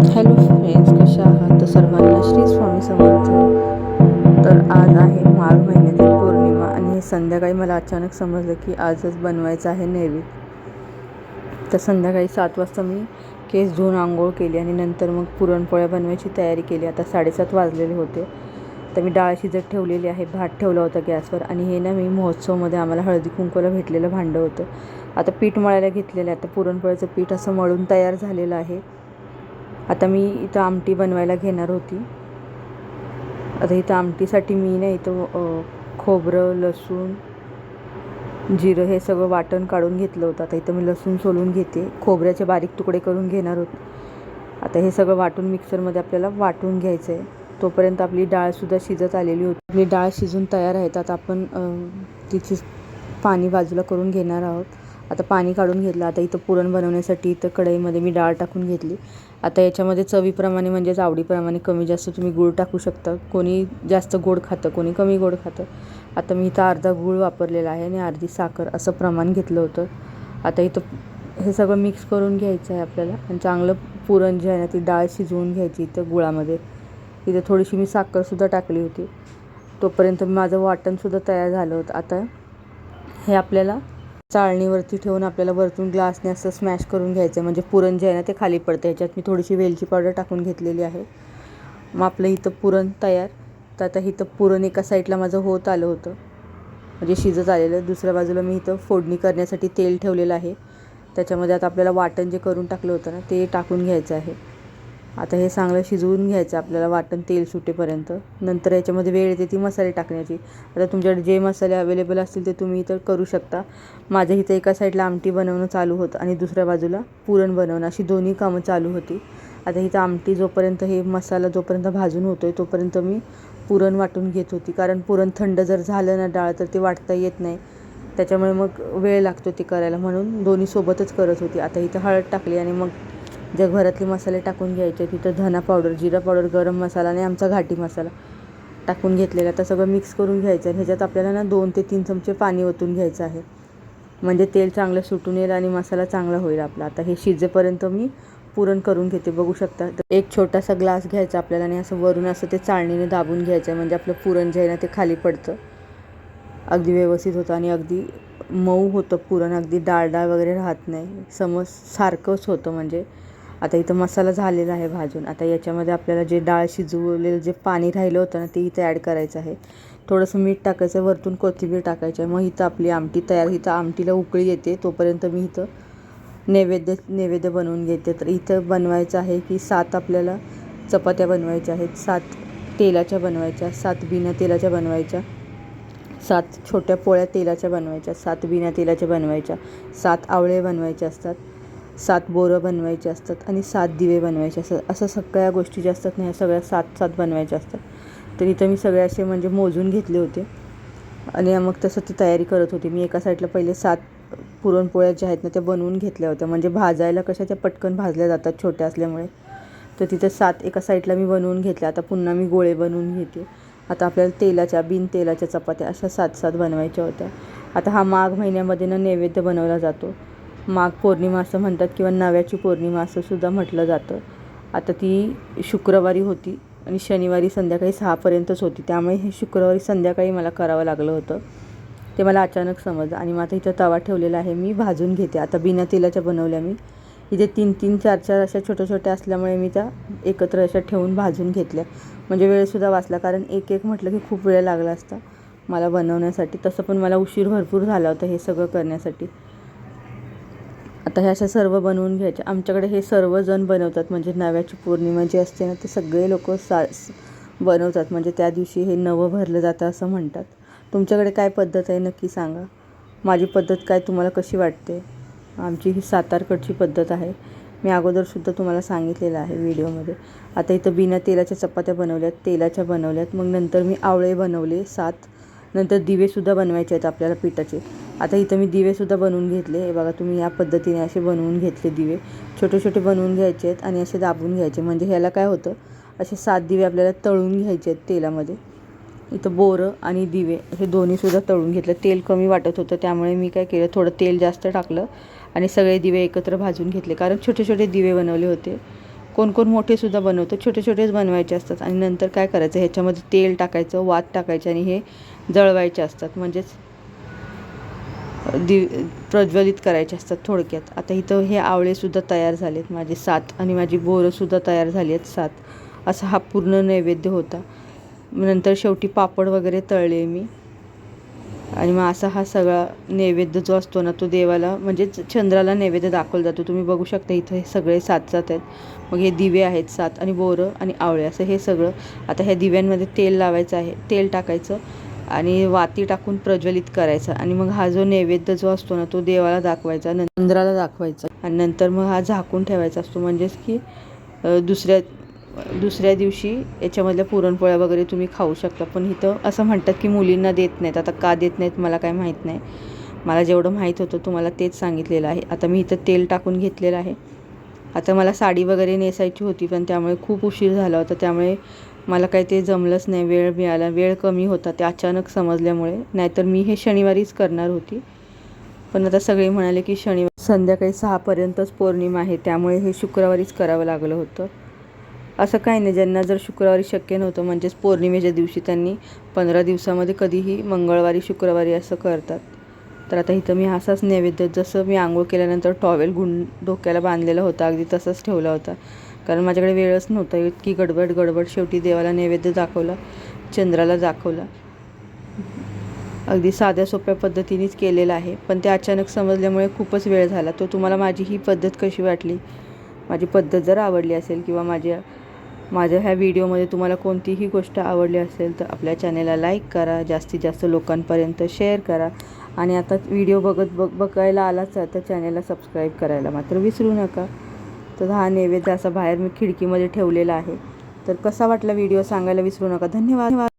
Hello friends कशा आहात? तर सर्वांना श्री स्वामी समर्थ. तर आज आहे माघ महिन्यातील पौर्णिमा आणि हे संध्याकाळी मला अचानक समजलं की आजच बनवायचं आहे नैवेद्य. तर संध्याकाळी सात वाजता मी केस धुवून आंघोळ केली आणि नंतर मग पुरणपोळ्या बनवायची तयारी केली. आता साडेसात वाजलेले होते. तर मी डाळ शिजत ठेवलेली आहे भात ठेवला होता गॅसवर आणि हे ना मी महोत्सवमध्ये आम्हाला हळदी कुंकूला भेटलेलं भांडं होतं. आता पीठ मळायला घेतलेलं आहे. आता पुरणपोळ्याचं पीठ असं मळून तयार झालेलं आहे. आता मी इथं आमटी बनवायला घेणार होती. आता इथं आमटीसाठी मी ना इथं खोबरं लसूण जिरं हे सगळं वाटण काढून घेतलं होतं. आता इथं मी लसूण सोलून घेते. खोबऱ्याचे बारीक तुकडे करून घेणार होते. आता हे सगळं वाटून मिक्सरमध्ये आपल्याला वाटून घ्यायचं आहे तोपर्यंत आपली डाळसुद्धा शिजत आलेली होती. आपली डाळ शिजून तयार आहे तर आता आपण तिची पाणी बाजूला करून घेणार आहोत. आता पाणी काढून घेतलं आता इथं पुरण बनवण्यासाठी इथं कढईमध्ये मी डाळ टाकून घेतली. आता याच्यामध्ये चवीप्रमाणे म्हणजेच आवडीप्रमाणे कमी जास्त तुम्ही गूळ टाकू शकता. कोणी जास्त गोड खातं कोणी कमी गोड खातं. आता मी इथं अर्धा गूळ वापरलेला आहे आणि अर्धी साखर असं प्रमाण घेतलं होतं. आता इथं हे सगळं मिक्स करून घ्यायचं आहे आपल्याला आणि चांगलं पुरण जे आहे ना ती डाळ शिजवून घ्यायची इथं गुळामध्ये. इथं थोडीशी मी साखरसुद्धा टाकली होती. तोपर्यंत माझं वाटणसुद्धा तयार झालं होतं. आता हे आपल्याला चाळणीवरती ठेवून आपल्याला वरतून ग्लासने असं स्मॅश करून घ्यायचं. आहे म्हणजे पुरण जे आहे ना ते खाली पडतं. ह्याच्यात मी थोडीशी वेलची पावडर टाकून घेतलेली आहे. मग आपलं इथं पुरण तयार. तर आता इथं पुरण एका साईडला माझं होत आलं होतं. म्हणजे शिजत आलेलं. दुसऱ्या बाजूला मी इथं फोडणी करण्यासाठी तेल ठेवलेलं आहे. त्याच्यामध्ये आता आपल्याला वाटण जे करून टाकलं होतं ना ते टाकून घ्यायचं आहे. आता हे चांगलं शिजवून घ्यायचं आपल्याला वाटण तेल सुटेपर्यंत. नंतर याच्यामध्ये वेळ येते ती मसाले टाकण्याची. आता तुमच्याकडे जे मसाले अवेलेबल असतील ते तुम्ही इथं करू शकता. माझ्या इथं एका साईडला आमटी बनवणं चालू होतं आणि दुसऱ्या बाजूला पुरण बनवणं अशी दोन्ही कामं चालू होती. आता इथं आमटी जोपर्यंत हे मसाला जोपर्यंत भाजून होतो आहे तोपर्यंत मी पुरण वाटून घेत होती. कारण पुरण थंड जर झालं ना डाळ तर ते वाटता येत नाही. त्याच्यामुळे मग वेळ लागतो ते करायला म्हणून दोन्ही सोबतच करत होती. आता इथं हळद टाकली आणि मग जगभरातले मसाले टाकून घ्यायचे तिथं धना पावडर जिरा पावडर गरम मसाला आणि आमचा घाटी मसाला टाकून घेतलेला. तर सगळं मिक्स करून घ्यायचं आहे ह्याच्यात आपल्याला ना दोन ते तीन चमचे पाणी ओतून घ्यायचं आहे. म्हणजे तेल चांगलं सुटून येईल आणि मसाला चांगला होईल आपला. आता हे शिजेपर्यंत मी पुरण करून घेते बघू शकता. तर एक छोटासा ग्लास घ्यायचा आपल्याला आणि असं वरून असं ते चाळणीने दाबून घ्यायचं. आहे म्हणजे आपलं पुरण जे आहे ना ते खाली पडतं. अगदी व्यवस्थित होतं आणि अगदी मऊ होतं पुरण. अगदी डाळ डाळ वगैरे राहत नाही. समज सारखंच होतं म्हणजे. आता इथं मसाला झालेला आहे भाजून. आता याच्यामध्ये आपल्याला जे डाळ शिजवलेलं जे पाणी राहिलं होतं ना ते इथं ॲड करायचं आहे. थोडंसं मीठ टाकायचं आहे वरतून कोथिंबीर टाकायची आहे. मग इथं आपली आमटी तयार इथं आमटीला उकळी येते. तोपर्यंत मी इथं नैवेद्य नैवेद्य बनवून घेते. तर इथं बनवायचं आहे की सात आपल्याला चपात्या बनवायच्या आहेत. सात तेलाच्या बनवायच्या सात बिना तेलाच्या बनवायच्या सात छोट्या पोळ्या तेलाच्या बनवायच्या सात बिना तेलाच्या बनवायच्या सात आवळे बनवायचे असतात. सात बोरं बनवायचे असतात आणि सात दिवे बनवायचे असतात. असं सगळ्या गोष्टी ज्या असतात ना ह्या सगळ्या सात सात बनवायच्या असतात. तर इथं मी सगळे असे म्हणजे मोजून घेतले होते. आणि मग तसं ती तयारी करत होती. मी एका साईडला पहिले सात पुरणपोळ्या ज्या आहेत ना त्या बनवून घेतल्या होत्या. म्हणजे भाजायला कशा त्या पटकन भाजल्या जातात छोट्या असल्यामुळे. तर तिथं सात एका साईडला मी बनवून घेतल्या. आता पुन्हा मी गोळे बनवून घेते. आता आपल्याला तेलाच्या बिन तेलाच्या चपात्या अशा सात सात बनवायच्या होत्या. आता हा माघ महिन्यामध्ये ना नैवेद्य बनवला जातो. माघ पौर्णिमा असं म्हणतात किंवा नव्याची पौर्णिमा असं सुद्धा म्हटलं जातं. आता ती शुक्रवारी होती आणि शनिवारी संध्याकाळी सहापर्यंतच होती. त्यामुळे हे शुक्रवारी संध्याकाळी मला करावं लागलं होतं. ते मला अचानक समजलं आणि मग आता इथं तवा ठेवलेला आहे मी भाजून घेते. आता बिना तेलाच्या बनवल्या मी. इथे तीन तीन चार चार अशा छोट्या छोट्या असल्यामुळे मी त्या एकत्र अशा ठेवून भाजून घेतल्या. म्हणजे वेळसुद्धा वाचला कारण एक एक म्हटलं की खूप वेळ लागला असता मला बनवण्यासाठी. तसं पण मला उशीर भरपूर झाला होता हे सगळं करण्यासाठी. आता ह्या अशा सर्व बनवून घ्यायच्या. आमच्याकडे हे सर्वजण बनवतात. म्हणजे नव्याची पौर्णिमा जी असते ना ते सगळे लोक सा बनवतात. म्हणजे त्या दिवशी हे नवं भरलं जातं असं म्हणतात. तुमच्याकडे काय पद्धत आहे नक्की सांगा. माझी पद्धत काय तुम्हाला कशी वाटते? आमची ही सातारकडची पद्धत आहे. मी अगोदरसुद्धा तुम्हाला सांगितलेलं आहे व्हिडिओमध्ये. आता इथं बिना तेलाच्या चपात्या बनवल्यात तेलाच्या बनवल्यात. मग नंतर मी आवळे बनवले सात नंतर दिवेसुद्धा बनवायचे आहेत आपल्याला पिठाचे. आता इथं मी दिवेसुद्धा बनवून घेतले. हे बघा तुम्ही या पद्धतीने असे बनवून घेतले दिवे. छोटे छोटे बनवून घ्यायचे आहेत आणि असे दाबून घ्यायचे. म्हणजे ह्याला काय होतं? असे सात दिवे आपल्याला तळून घ्यायचे आहेत तेलामध्ये. इथं बोरं आणि दिवे हे दोन्हीसुद्धा तळून घेतलं. तेल कमी वाटत होतं त्यामुळे मी काय केलं? थोडं तेल जास्त टाकलं आणि सगळे दिवे एकत्र भाजून घेतले. कारण छोटे छोटे दिवे बनवले होते. कोण कोण मोठेसुद्धा बनवतं छोटे छोटेच बनवायचे असतात. आणि नंतर काय करायचं ह्याच्यामध्ये तेल टाकायचं वात टाकायचे आणि हे जळवायचे असतात. म्हणजेच दि प्रज्वलित करायचे असतात थोडक्यात. आता इथं हे आवळेसुद्धा तयार झालेत माझे सात आणि माझी बोरंसुद्धा तयार झाली आहेत सात. असा हा पूर्ण नैवेद्य होता. नंतर शेवटी पापड वगैरे तळले मी. आणि मग असा हा सगळा नैवेद्य जो असतो ना तो देवाला म्हणजेच चंद्राला नैवेद्य दाखवला जातो. तुम्ही बघू शकता इथं हे सगळे सात जात आहेत. मग हे दिवे आहेत सात आणि बोरं आणि आवळे असं हे सगळं. आता ह्या दिव्यांमध्ये तेल लावायचं आहे तेल टाकायचं आणि वाती टाकून प्रज्वलित करायचा. आणि मग हा जो नैवेद्य जो असतो ना तो देवाला दाखवायचा चंद्राला दाखवायचा. आणि नंतर मग हा झाकून ठेवायचा असतो. म्हणजेच की दुसऱ्या दुसऱ्या दिवशी याच्यामधल्या पुरणपोळ्या वगैरे तुम्ही खाऊ शकता. पण इथं असं म्हणतात की मुलींना देत नाहीत. आता का देत नाहीत मला काय माहीत नाही. मला जेवढं माहीत होतं तुम्हाला तेच सांगितलेलं आहे. आता मी इथं तेल टाकून घेतलेलं आहे. आता मला साडी वगैरे नेसायची होती पण त्यामुळे खूप उशीर झाला होता. त्यामुळे मला काही ते जमलंच नाही. वेळ मिळाला. वेळ कमी होता. ते अचानक समजल्यामुळे. नाहीतर मी हे शनिवारीच करणार होती. पण आता सगळे म्हणाले की शनिवार संध्याकाळी सहापर्यंतच पौर्णिमा आहे. त्यामुळे हे शुक्रवारीच करावं लागलं होतं. असं काही नाही. ज्यांना जर शुक्रवारी शक्य नव्हतं म्हणजेच पौर्णिमेच्या दिवशी त्यांनी पंधरा दिवसामध्ये कधीही मंगळवारी शुक्रवारी असं करतात. तर आता इथं मी असाच नैवेद्य जसं मी आंघोळ केल्यानंतर टॉवेल गुंड डोक्याला बांधलेला होता अगदी तसंच ठेवला होता. कारण माझ्याकडे वेळच नव्हता इतकी गडबड गडबड. शेवटी देवाला नैवेद्य दाखवला चंद्राला दाखवला. अगदी साध्या सोप्या पद्धतीनेच केलेला आहे. पण ते अचानक समजल्यामुळे खूपच वेळ झाला. तो तुम्हाला माझी ही पद्धत कशी वाटली? माझी पद्धत जर आवडली असेल किंवा माझ्या माझ्या ह्या व्हिडिओमध्ये तुम्हाला कोणतीही गोष्ट आवडली असेल तर आपल्या चॅनेलला लाईक करा जास्तीत जास्त लोकांपर्यंत शेअर करा. आणि आता व्हिडिओ बघत बघ बघायला आलाच आहे तर चॅनेलला सबस्क्राईब करायला मात्र विसरू नका. तर हा नैवेद्य असा बाहेर मी खिडकीमध्ये ठेवलेला आहे. तर कसा वाटला व्हिडिओ सांगायला विसरू नका. धन्यवाद.